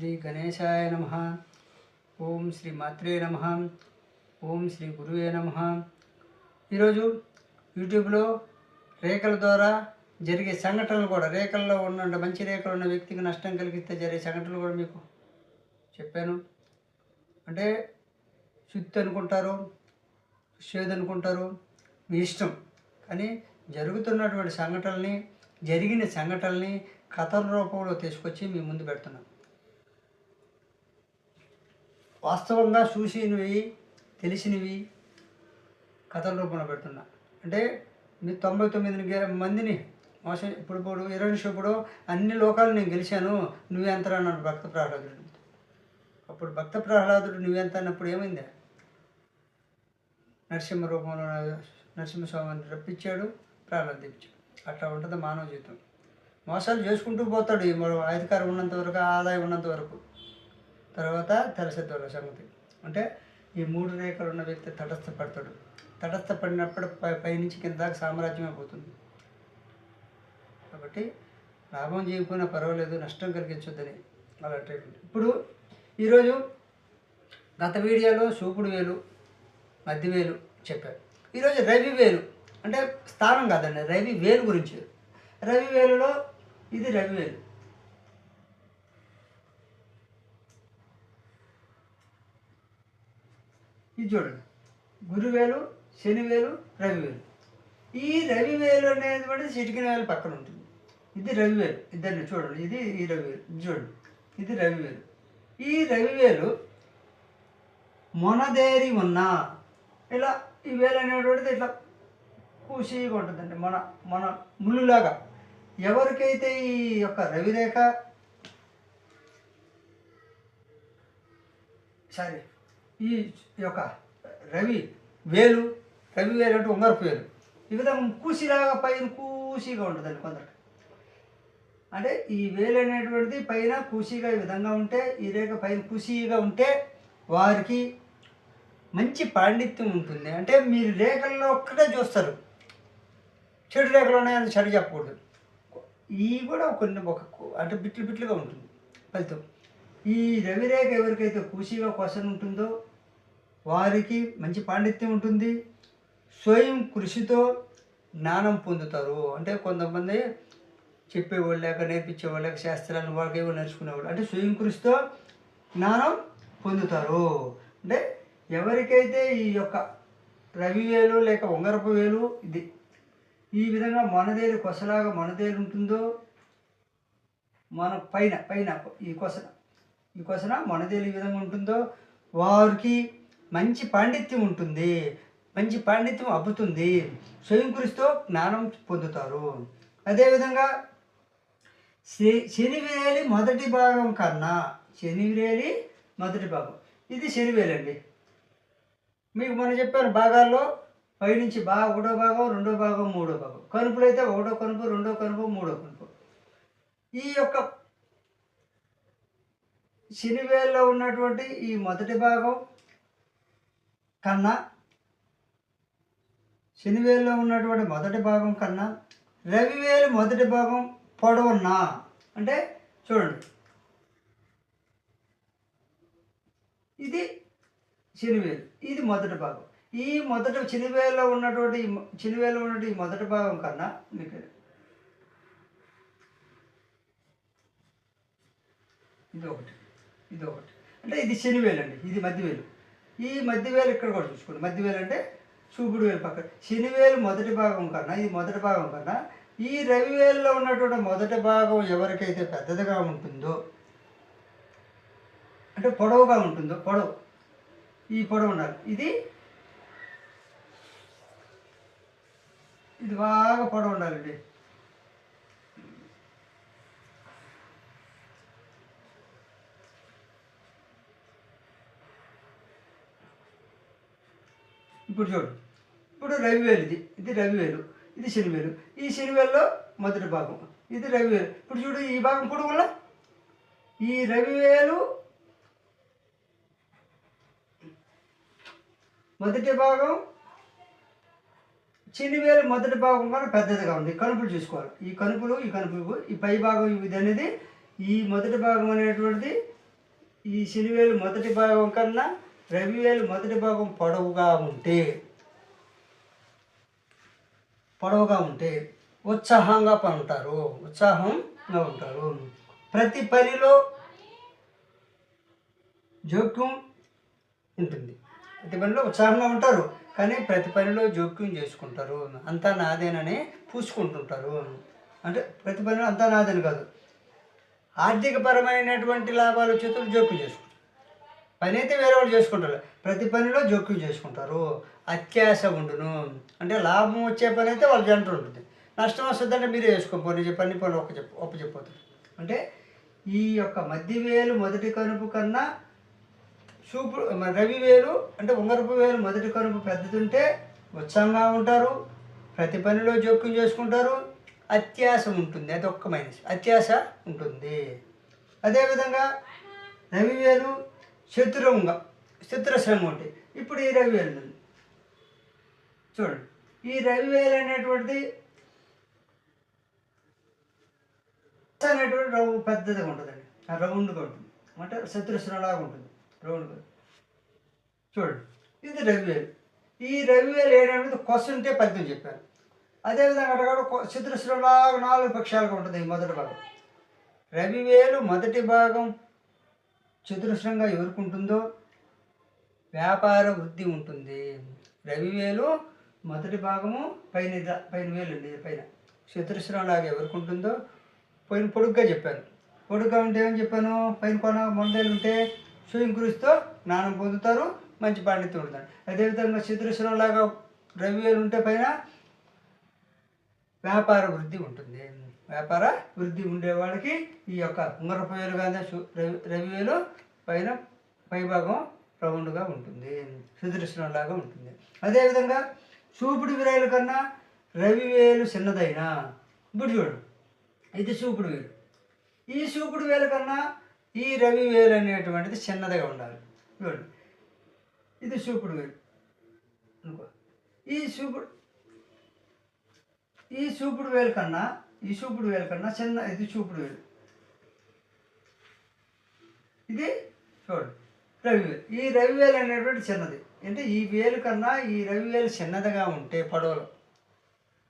శ్రీ గణేశాయ నమ ఓం శ్రీ మాత్రే నమ ఓం శ్రీ గురువే నమ ఈరోజు యూట్యూబ్లో రేఖల ద్వారా జరిగే సంఘటనలు కూడా రేఖల్లో ఉన్న మంచి రేఖలు ఉన్న వ్యక్తికి నష్టం కలిగిస్తే జరిగే సంఘటనలు కూడా మీకు చెప్పాను. అంటే శుద్ధి అనుకుంటారు షేద్ అనుకుంటారు మీ ఇష్టం. కానీ జరుగుతున్నటువంటి సంఘటనల్ని జరిగిన సంఘటనల్ని కథల రూపంలో తీసుకొచ్చి మీ ముందు పెడుతున్నాం. వాస్తవంగా చూసినవి తెలిసినవి కథల రూపంలో పెడుతున్నా. అంటే మీ తొంభై తొమ్మిది మందిని మోసం ఇప్పుడు ఇప్పుడు ఇరవై నిమిషప్పుడు అన్ని లోకాలు నేను గెలిచాను నువ్వెంత అన్నాడు భక్త ప్రహ్లాదుడు. అప్పుడు భక్త ప్రహ్లాదుడు నువ్వెంత అన్నప్పుడు ఏమైంది? నరసింహ రూపంలో నరసింహస్వామిని రప్పించాడు ప్రాణాలు తెప్పించాడు. అట్లా ఉంటుంది మానవ జీవితం. మోసాలు చేసుకుంటూ పోతాడు ఈ అధికారం ఉన్నంత వరకు ఆదాయం ఉన్నంత వరకు. తర్వాత తెలసెద్దాల సంగతి అంటే ఈ మూడు రేఖలు ఉన్న వ్యక్తి తటస్థపడతాడు. తటస్థపడినప్పుడు పై పైనుంచి కింద దాకా సామ్రాజ్యమే పోతుంది. కాబట్టి లాభం చేయకపోయినా పర్వాలేదు నష్టం కలిగించొద్దని అలా ట్రీట్మెంట్ ఇప్పుడు ఈరోజు గత వీడియోలో సూపుడు వేలు మధ్య వేలు చెప్పారు. ఈరోజు రవి వేలు అంటే స్థానం కాదండి రవి వేలు గురించి. రవి వేలులో ఇది రవి వేలు. ఇది చూడండి. గురువేలు శనివేలు రవివేలు. ఈ రవివేలు అనేది చిటికిన వేలు పక్కన ఉంటుంది. ఇది రవివేలు. ఇద్దరిని చూడండి. ఇది ఈ రవివేలు. ఇది చూడండి. ఇది రవివేలు. ఈ రవివేలు మొనదేరి ఉన్న ఇలా ఈ వేలు అనేటువంటిది ఇట్లా కూసీగా ఉంటుందండి. మన మన ముళ్ళులాగా. ఎవరికైతే ఈ యొక్క రవిరేఖ సారీ. ఈ యొక్క రవి వేలు రవి వేలు అంటే ఉంగరపు వేలు. ఈ విధంగా కూసిలాగా పైన కూసిగా ఉంటుందండి కొందరికి. అంటే ఈ వేలు అనేటువంటిది పైన కూసిగా ఈ విధంగా ఉంటే ఈ రేఖ పైన కూసిగా ఉంటే వారికి మంచి పాండిత్యం ఉంటుంది. అంటే మీరు రేఖల్లో ఒక్కటే చూస్తారు. చెడు రేఖలు ఉన్నాయని చెడు చెప్పకూడదు. ఈ కూడా కొన్ని ఒక అంటే బిట్లు బిట్లుగా ఉంటుంది ఫలితం. ఈ రవిరేఖ ఎవరికైతే కూసిగా కోసం ఉంటుందో వారికి మంచి పాండిత్యం ఉంటుంది. స్వయం కృషితో జ్ఞానం పొందుతారు. అంటే కొంతమంది చెప్పేవాళ్ళు లేక నేర్పించేవాళ్ళు లేక శాస్త్రాలను వాళ్ళకి ఏవో నేర్చుకునేవాళ్ళు. అంటే స్వయం కృషితో జ్ఞానం పొందుతారు. అంటే ఎవరికైతే ఈ యొక్క రవి వేలు లేక ఉంగరపు వేలు ఇది ఈ విధంగా మనదేలు కొసలాగా మనదేలు ఉంటుందో మన పైన పైన ఈ కొసన ఈ కొసన మనదేలు ఈ విధంగా ఉంటుందో వారికి మంచి పాండిత్యం ఉంటుంది మంచి పాండిత్యం అబ్బుతుంది స్వయం జ్ఞానం పొందుతారు. అదేవిధంగా శని శనివేలి మొదటి భాగం కన్నా శనివేలి మొదటి భాగం. ఇది శనివేలండి. మీకు మనం చెప్పాను భాగాల్లో పైనుంచి బా ఒకటో భాగం రెండో భాగం మూడో భాగం. కనుపులు అయితే ఒకటో కనుపు రెండో కనుపు మూడో కనుపు. ఈ యొక్క శనివేల్లో ఉన్నటువంటి ఈ మొదటి భాగం కన్నా శనివేల్లో ఉన్నటువంటి మొదటి భాగం కన్నా రవివేలు మొదటి భాగం పొడవున్నా. అంటే చూడండి. ఇది శనివేలు. ఇది మొదటి భాగం. ఈ మొదటి చినివేలో ఉన్నటువంటి చినివేలో శనివేలో ఉన్నటువంటి ఈ మొదటి భాగం కన్నా మీకు ఇది ఒకటి. ఇది ఒకటి. అంటే ఇది శనివేలు అండి ఇది మధ్యవేలు. ఈ మధ్యవేలు ఇక్కడ కూడా చూసుకోండి. మధ్యవేలు అంటే చూపుడు వేలు పక్కన. శనివేలు మొదటి భాగం కన్నా ఇది మొదటి భాగం కన్నా ఈ రవివేలులో ఉన్నటువంటి మొదటి భాగం ఎవరికైతే పెద్దదిగా ఉంటుందో అంటే పొడవుగా ఉంటుందో పొడవు ఈ పొడవు ఉండాలి. ఇది ఇది బాగా పొడవు ఉండాలండి. ఇప్పుడు చూడు. ఇప్పుడు రవివేలు ఇది. ఇది రవివేలు. ఇది శనివేలు. ఈ శనివేలులో మొదటి భాగం. ఇది రవివేలు. ఇప్పుడు చూడు ఈ భాగం పొడుగులా ఈ రవివేలు మొదటి భాగం చిన్నవేలు మొదటి భాగం కన్నా పెద్దదిగా ఉంది. కనుపులు చూసుకోవాలి. ఈ కనుపులు ఈ కనుపులు ఈ పై భాగం ఇది అనేది ఈ మొదటి భాగం అనేటువంటిది ఈ శనివేలు మొదటి భాగం కన్నా రవివేలు మొదటి భాగం పొడవుగా ఉంటే పొడవుగా ఉంటే ఉత్సాహంగా ఉంటారు ఉత్సాహంగా ఉంటారు. ప్రతి పనిలో జోక్యం ఉంటుంది. ప్రతి పనిలో ఉత్సాహంగా ఉంటారు కానీ ప్రతి పనిలో జోక్యం చేసుకుంటారు. అంతా నాదేనని పూసుకుంటుంటారు. అంటే ప్రతి పనిలో అంతా నాదని కాదు. ఆర్థికపరమైనటువంటి లాభాలు చేతులు జోక్యం చేసుకుంటారు. పని అయితే వేరే వాళ్ళు చేసుకుంటారు. ప్రతి పనిలో జోక్యం చేసుకుంటారు. అత్యాశ ఉండును. అంటే లాభం వచ్చే పని అయితే వాళ్ళ జంట ఉంటుంది. నష్టం వస్తుందంటే మీరే చేసుకోపోయి పని పని పనులు ఒక చెప్పు ఒప్ప చెప్పిపోతారు అంటే ఈ యొక్క మధ్యవేలు మొదటి కనుపు కన్నా చూపు మన రవి వేలు అంటే ఉంగరపు వేలు మొదటి కనుపు పెద్దదుంటే ఉత్సాహంగా ఉంటారు. ప్రతి పనిలో జోక్యం చేసుకుంటారు. అత్యాశ ఉంటుంది. అది ఒక్క మైనస్. అత్యాశ ఉంటుంది. అదేవిధంగా రవి వేలు చతురంగా చతురస్రంగా ఉంటాయి ఇప్పుడు ఈ రవి వేలు చూడండి. ఈ రవి వేలు అనేటువంటిది అనేటువంటి రౌ పెద్దదిగా ఉంటుందండి. రౌండ్గా ఉంటుంది. అంటే చతురస్రంలాగా ఉంటుంది. రౌండ్గా. చూడండి. ఇది రవివేలు ఈ రవివేలు ఏంటంటే కొసంటే పద్యం చెప్పాను అదేవిధంగా అక్కడ కూడా చతురస్రంలాగా నాలుగు పక్షాలుగా ఉంటుంది ఈ మొదటి భాగం. రవివేలు మొదటి భాగం చతురస్రంగా ఎవరుకుంటుందో? వ్యాపార వృద్ధి ఉంటుంది. రవివేలు మొదటి భాగము పైన పైన వేలు అండి పైన. చతురస్రం లాగా ఎవరుకుంటుందో? పైన పొడుగ్గా చెప్పాను. పొడుగ్గా ఉంటే ఏమని చెప్పాను? పైన కొన మొండేలు ఉంటే స్వింగ్ కురుస్తో జ్ఞానం పొందుతారు మంచి పాండిత్యం ఉంటుంది అదేవిధంగా చతురస్రం లాగా రవివేలు ఉంటే పైన వ్యాపార వృద్ధి ఉంటుంది. వ్యాపార వృద్ధి ఉండేవాడికి ఈ యొక్క ఉంగరపు వేలు కానీ రవి రవివేలు పైన పైభాగం రౌండ్గా ఉంటుంది. సుదర్శనంలాగా ఉంటుంది. అదేవిధంగా చూపుడు విరాయిల కన్నా రవివేలు చిన్నదైనా. ఇప్పుడు చూడు. ఇది చూపుడు వేలు. ఈ చూపుడు వేలు కన్నా ఈ రవి వేలు అనేటువంటిది చిన్నదిగా ఉండాలి. చూడండి ఇది చూపుడు వేలు. అనుకో. ఈ చూపుడు ఈ చూపుడు వేలు కన్నా ఈ చూపుడు వేలు కన్నా చిన్న ఇది చూపుడు వేలు. ఇది చూడండి రవివేలు ఈ రవివేలు అనేటువంటి చిన్నది. అంటే ఈ వేలు కన్నా ఈ రవివేలు చిన్నదిగా ఉంటే పడవలు.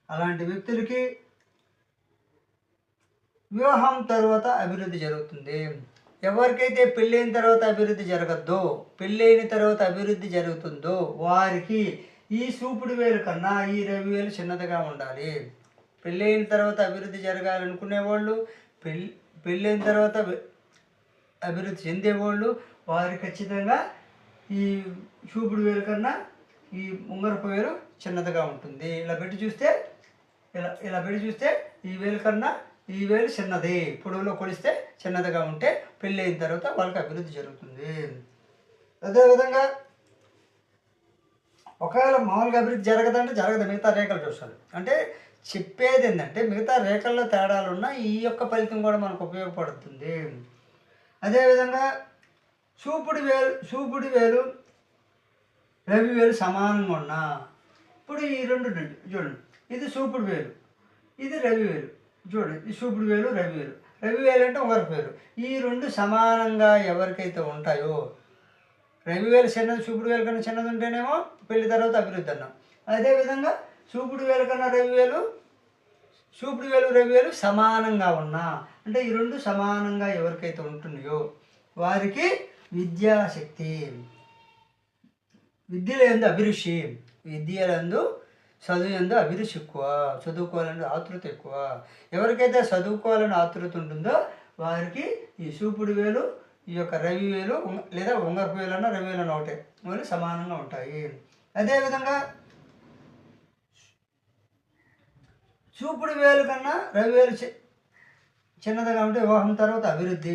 అలాంటి వ్యక్తులకి వివాహం తర్వాత అభివృద్ధి జరుగుతుంది. ఎవరికైతే పెళ్ళైన తర్వాత అభివృద్ధి జరగద్దో పెళ్ళైన తర్వాత అభివృద్ధి జరుగుతుందో వారికి ఈ చూపుడు వేలు కన్నా ఈ రవి వేలు చిన్నదిగా ఉండాలి. పెళ్ళైన తర్వాత అభివృద్ధి జరగాలనుకునే వాళ్ళు పెళ్ళి పెళ్ళైన తర్వాత అభివృద్ధి చెందేవాళ్ళు వారు ఖచ్చితంగా ఈ చూపుడు వేలు కన్నా ఈ ముంగరపు వేలు చిన్నదిగా ఉంటుంది. ఇలా పెట్టి చూస్తే ఇలా ఇలా పెట్టి చూస్తే ఈ వేలు కన్నా ఈ వేలు చిన్నది. పొడవులో కొలిస్తే చిన్నదిగా ఉంటే పెళ్ళి అయిన తర్వాత వాళ్ళకి అభివృద్ధి జరుగుతుంది. అదేవిధంగా ఒకవేళ మామూలుగా అభివృద్ధి జరగదంటే జరగదు. మిగతా రేఖలు చూడాలి అంటే చెప్పేది ఏంటంటే మిగతా రేఖల్లో తేడాలు ఉన్న ఈ యొక్క ఫలితం కూడా మనకు ఉపయోగపడుతుంది. అదేవిధంగా చూపుడు వేలు చూపుడు వేలు రవి వేలు సమానంగా ఉన్నా. ఇప్పుడు ఈ రెండు చూడండి. ఇది చూపుడు వేలు ఇది రవి వేలు. చూడండి ఈ చూపుడు వేలు రవి వేలు. రవి వేలు అంటే ఒకరి పేరు. ఈ రెండు సమానంగా ఎవరికైతే ఉంటాయో రవి వేలు చిన్నది చూపుడు వేలు కన్నా చిన్నది ఉంటేనేమో పెళ్ళి తర్వాత అభివృద్ధి అన్నాం. అదేవిధంగా చూపుడు వేలు కన్నా రవి వేలు చూపుడు వేలు రవి వేలు సమానంగా ఉన్నా. అంటే ఈ రెండు సమానంగా ఎవరికైతే ఉంటున్నాయో వారికి విద్యాశక్తి. విద్యలో ఎందు అభిరుచి విద్యలందు చదువు ఎందు అభిరుచి ఎక్కువ చదువుకోవాలని ఆతృత ఎక్కువ. ఎవరికైతే చదువుకోవాలని ఆతృత ఉంటుందో వారికి ఈ చూపుడు వేలు ఈ యొక్క రవి వేలు లేదా ఉంగరపు వేలు అన్న రవి వేలు అన్న ఒకటే వేలు సమానంగా ఉంటాయి. అదేవిధంగా చూపుడు వేలు కన్నా రవి వేలు చి- చిన్నదిగా ఉంటే వివాహం తర్వాత అభివృద్ధి.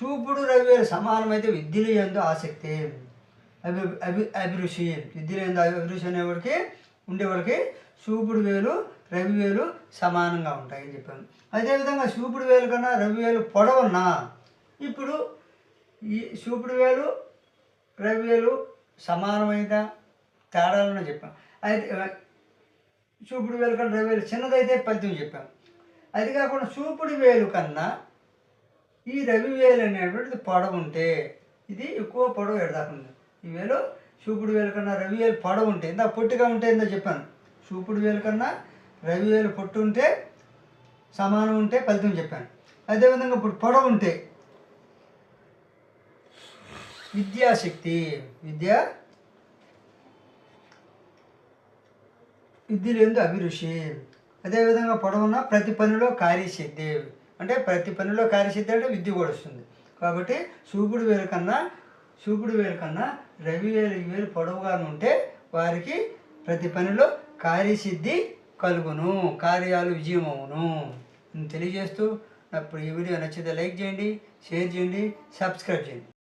చూపుడు రవి వేలు సమానమైతే విద్యలు ఎందు ఆసక్తి. అభి అభి అభిరుచి. విద్యలు ఎందు అభిరుచి అనేవాడికి ఉండేవాడికి చూపుడు వేలు రవి వేలు సమానంగా ఉంటాయని చెప్పాను అదేవిధంగా చూపుడు వేలు కన్నా రవి వేలు పొడవున్నా ఇప్పుడు ఈ చూపుడు వేలు రవి వేలు సమానమైన తేడాలను చెప్పాను అయితే చూపుడు వేలు కన్నా రవి వేలు చిన్నదైతే ఫలితం చెప్పాను అది కాకుండా చూపుడు వేలు కన్నా ఈ రవి వేలు అనేటువంటిది పొడవు ఉంటే ఇది ఎక్కువ పొడవు ఎడదాకుంది ఈ వేలు చూపుడు వేలు కన్నా రవి వేలు పొడవు ఉంటే ఇంత పొట్టిగా ఉంటే చెప్పాను. చూపుడు వేలు కన్నా రవి వేలు పొట్టు ఉంటే సమానం ఉంటే ఫలితం చెప్పాను. అదేవిధంగా ఇప్పుడు పొడవు ఉంటే విద్యాశక్తి విద్య విద్యలేందు అభిరుచి. అదేవిధంగా పొడవున ప్రతి పనిలో కార్యసిద్ధి. అంటే ప్రతి పనిలో కార్యసిద్ధి అంటే విద్య కూడా వస్తుంది. కాబట్టి చూపుడు వేలు కన్నా సూకుడు వేలు కన్నా రవి వేలు వేలు పొడవుగా ఉంటే వారికి ప్రతి పనిలో కార్యసిద్ధి కలుగును కార్యాలు విజయమవును. తెలియజేస్తూ ఇప్పుడు ఈ వీడియో నచ్చితే లైక్ చేయండి షేర్ చేయండి సబ్స్క్రైబ్ చేయండి.